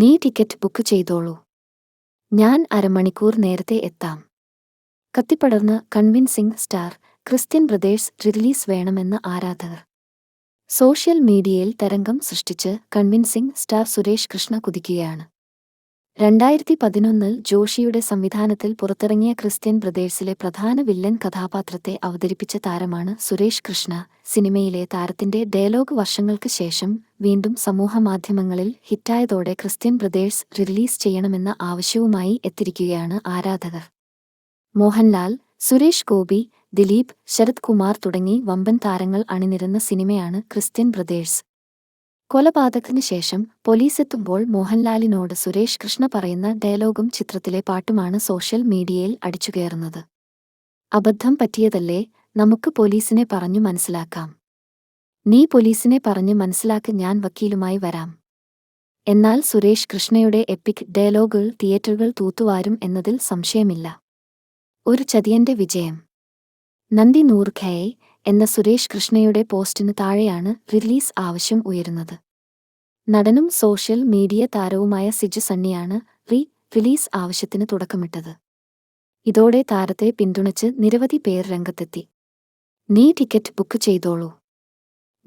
നീ ticket book ചെയ്തോളൂ. ഞാൻ അരമണിക്കൂർ നേരത്തെ എത്താം. കത്തിപ്പടർന്ന് convincing star Christian brothers release വേണമെന്ന് ആരാധകർ. സോഷ്യൽ മീഡിയയിൽ തരംഗം സൃഷ്ടിച്ച് കൺവിൻസിംഗ് സ്റ്റാർ സുരേഷ് കൃഷ്ണ കുതിക്കുകയാണ്. രണ്ടായിരത്തി പതിനൊന്നിൽ ജോഷിയുടെ സംവിധാനത്തിൽ പുറത്തിറങ്ങിയ ക്രിസ്ത്യൻ ബ്രദേഴ്സിലെ പ്രധാന വില്ലൻ കഥാപാത്രത്തെ അവതരിപ്പിച്ച താരമാണ് സുരേഷ് കൃഷ്ണ. സിനിമയിലെ താരത്തിന്റെ ഡയലോഗ് വർഷങ്ങൾക്ക് ശേഷം വീണ്ടും സമൂഹമാധ്യമങ്ങളിൽ ഹിറ്റായതോടെ ക്രിസ്ത്യൻ ബ്രദേഴ്സ് റിലീസ് ചെയ്യണമെന്ന ആവശ്യവുമായി എത്തിരിക്കുകയാണ് ആരാധകർ. മോഹൻലാൽ സുരേഷ് ഗോപി ദിലീപ് ശരത് കുമാർ തുടങ്ങി വമ്പൻ താരങ്ങൾ അണിനിരന്ന സിനിമയാണ് ക്രിസ്ത്യൻ ബ്രദേഴ്സ്. കൊലപാതകത്തിനു ശേഷം പോലീസ് എത്തുമ്പോൾ മോഹൻലാലിനോട് സുരേഷ് കൃഷ്ണ പറയുന്ന ഡയലോഗും ചിത്രത്തിലെ പാട്ടുമാണ് സോഷ്യൽ മീഡിയയിൽ അടിച്ചുകയറുന്നത് അബദ്ധം പറ്റിയതല്ലേ? നമുക്ക് പോലീസിനെ പറഞ്ഞു മനസ്സിലാക്കാം. നീ പോലീസിനെ പറഞ്ഞു മനസ്സിലാക്കി ഞാൻ വക്കീലുമായി വരാം. എന്നാൽ സുരേഷ് കൃഷ്ണയുടെ എപ്പിക് ഡയലോഗുകൾ തിയേറ്ററുകൾ തൂത്തുവാരും എന്നതിൽ സംശയമില്ല. ഒരു ചതിയന്റെ വിജയം. നന്ദി നൂർ ഖയെ എന്ന സുരേഷ് കൃഷ്ണയുടെ പോസ്റ്റിന് താഴെയാണ് റിലീസ് ആവശ്യം ഉയരുന്നത്. നടനും സോഷ്യൽ മീഡിയ താരവുമായ സിജു സണ്ണിയാണ് റീ റിലീസ് ആവശ്യത്തിന് തുടക്കമിട്ടത്. ഇതോടെ താരത്തെ പിന്തുണച്ച് നിരവധി പേർ രംഗത്തെത്തി. നീ ടിക്കറ്റ് ബുക്ക് ചെയ്തോളൂ.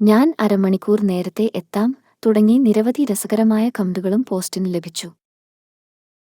ഞാൻ അരമണിക്കൂർ നേരത്തെ എത്താം തുടങ്ങി നിരവധി രസകരമായ കമന്റുകളും പോസ്റ്റിന് ലഭിച്ചു.